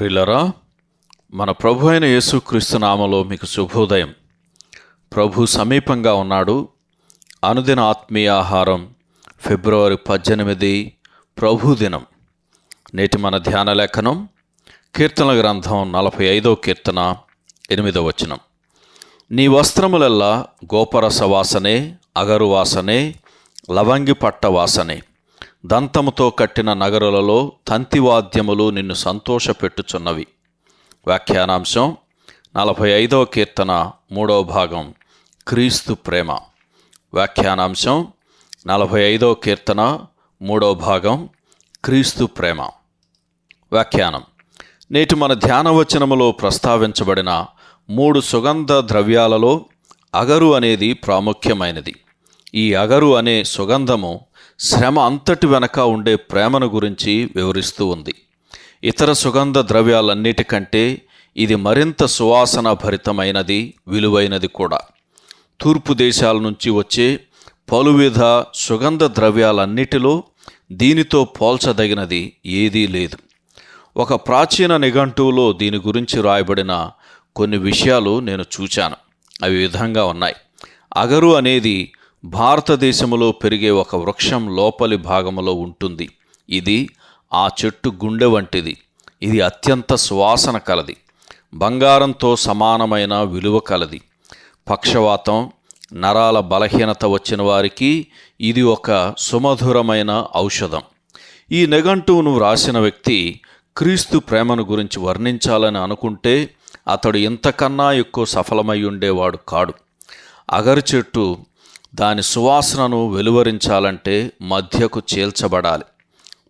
ప్రిలరా మన ప్రభు అయిన యేసుక్రీస్తు నామలో మీకు శుభోదయం. ప్రభు సమీపంగా ఉన్నాడు. అనుదిన ఆత్మీయ ఆహారం ఫిబ్రవరి పద్దెనిమిది ప్రభు దినం. నేటి మన ధ్యాన లేఖనం కీర్తన గ్రంథం నలభై ఐదో కీర్తన ఎనిమిదో వచనం. నీ వస్త్రములల్లా గోపరస వాసనే అగరు వాసనే లవంగి పట్ట వాసనే. దంతముతో కట్టిన నగరులలో తంతివాద్యములు నిన్ను సంతోషపెట్టుచున్నవి. వ్యాఖ్యానాంశం నలభై ఐదవ కీర్తన మూడవ భాగం క్రీస్తు ప్రేమ. వ్యాఖ్యానాంశం నలభై ఐదవ కీర్తన మూడవ భాగం క్రీస్తు ప్రేమ. వ్యాఖ్యానం. నేటి మన ధ్యానవచనములో ప్రస్తావించబడిన మూడు సుగంధ ద్రవ్యాలలో అగరు అనేది ప్రాముఖ్యమైనది. ఈ అగరు అనే సుగంధము శ్రమ అంతటి వెనక ఉండే ప్రేమను గురించి వివరిస్తూ ఉంది. ఇతర సుగంధ ద్రవ్యాలన్నిటికంటే ఇది మరింత సువాసన భరితమైనది విలువైనది కూడా. తూర్పు దేశాల నుంచి వచ్చే పలువిధ సుగంధ ద్రవ్యాలన్నిటిలో దీనితో పోల్చదగినది ఏదీ లేదు. ఒక ప్రాచీన నిఘంటువులో దీని గురించి రాయబడిన కొన్ని విషయాలు నేను చూచాను. అవి విధంగా ఉన్నాయి. అగరు అనేది భారతదేశంలో పెరిగే ఒక వృక్షం లోపలి భాగములో ఉంటుంది. ఇది ఆ చెట్టు గుండె వంటిది. ఇది అత్యంత సువాసన కలది. బంగారంతో సమానమైన విలువ కలది. పక్షవాతం నరాల బలహీనత వచ్చిన వారికి ఇది ఒక సుమధురమైన ఔషధం. ఈ నిఘంటువును వ్రాసిన వ్యక్తి క్రీస్తు ప్రేమను గురించి వర్ణించాలని అనుకుంటే అతడు ఇంతకన్నా ఎక్కువ సఫలమై ఉండేవాడు కాడు. అగరు చెట్టు దాని సువాసనను వెలువరించాలంటే మధ్యకు చేల్చబడాలి.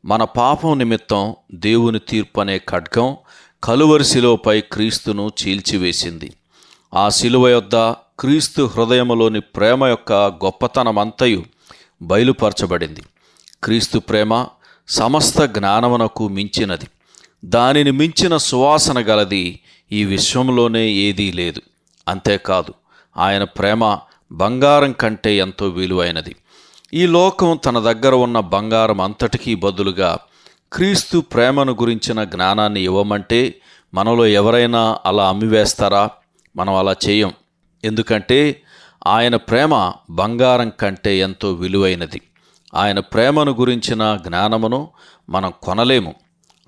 మన పాపం నిమిత్తం దేవుని తీర్పు అనే ఖడ్గం కలువరి శిలువపై క్రీస్తును చీల్చివేసింది. ఆ శిలువ యొద్ద క్రీస్తు హృదయములోని ప్రేమ యొక్క గొప్పతనమంతయు బయలుపరచబడింది. క్రీస్తు ప్రేమ సమస్త జ్ఞానమునకు మించినది. దానిని మించిన సువాసన గలది ఈ విశ్వంలోనే ఏదీ లేదు. అంతేకాదు ఆయన ప్రేమ బంగారం కంటే ఎంతో విలువైనది. ఈ లోకం తన దగ్గర ఉన్న బంగారం అంతటికీ బదులుగా క్రీస్తు ప్రేమను గురించిన జ్ఞానాన్ని ఇవ్వమంటే మనలో ఎవరైనా అలా అమ్మివేస్తారా? మనం అలా చేయం. ఎందుకంటే ఆయన ప్రేమ బంగారం కంటే ఎంతో విలువైనది. ఆయన ప్రేమను గురించిన జ్ఞానమును మనం కొనలేము.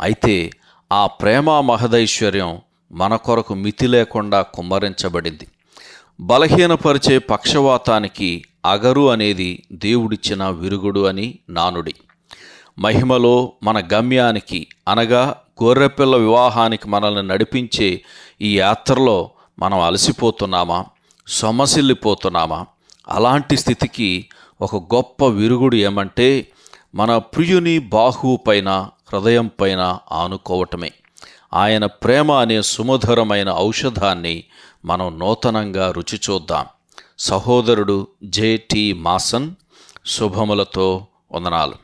అయితే ఆ ప్రేమ మహదైశ్వర్యం మన కొరకు మితి లేకుండా కుమ్మరించబడింది. బలహీనపరిచే పక్షవాతానికి అగరు అనేది దేవుడిచ్చిన విరుగుడు అని నానుడి. మహిమలో మన గమ్యానికి అనగా గొర్రెపిల్ల వివాహానికి మనల్ని నడిపించే ఈ యాత్రలో మనం అలసిపోతున్నామా? సొమసిల్లిపోతున్నామా అలాంటి స్థితికి ఒక గొప్ప విరుగుడు ఏమంటే మన ప్రియుని బాహువు పైన హృదయం పైన ఆనుకోవటమే. ఆయన ప్రేమ అనే సుమధురమైన ఔషధాన్ని మనం నూతనంగా రుచి చూద్దాం. సహోదరుడు జేటి మాసన్ శుభములతో వందనాలు.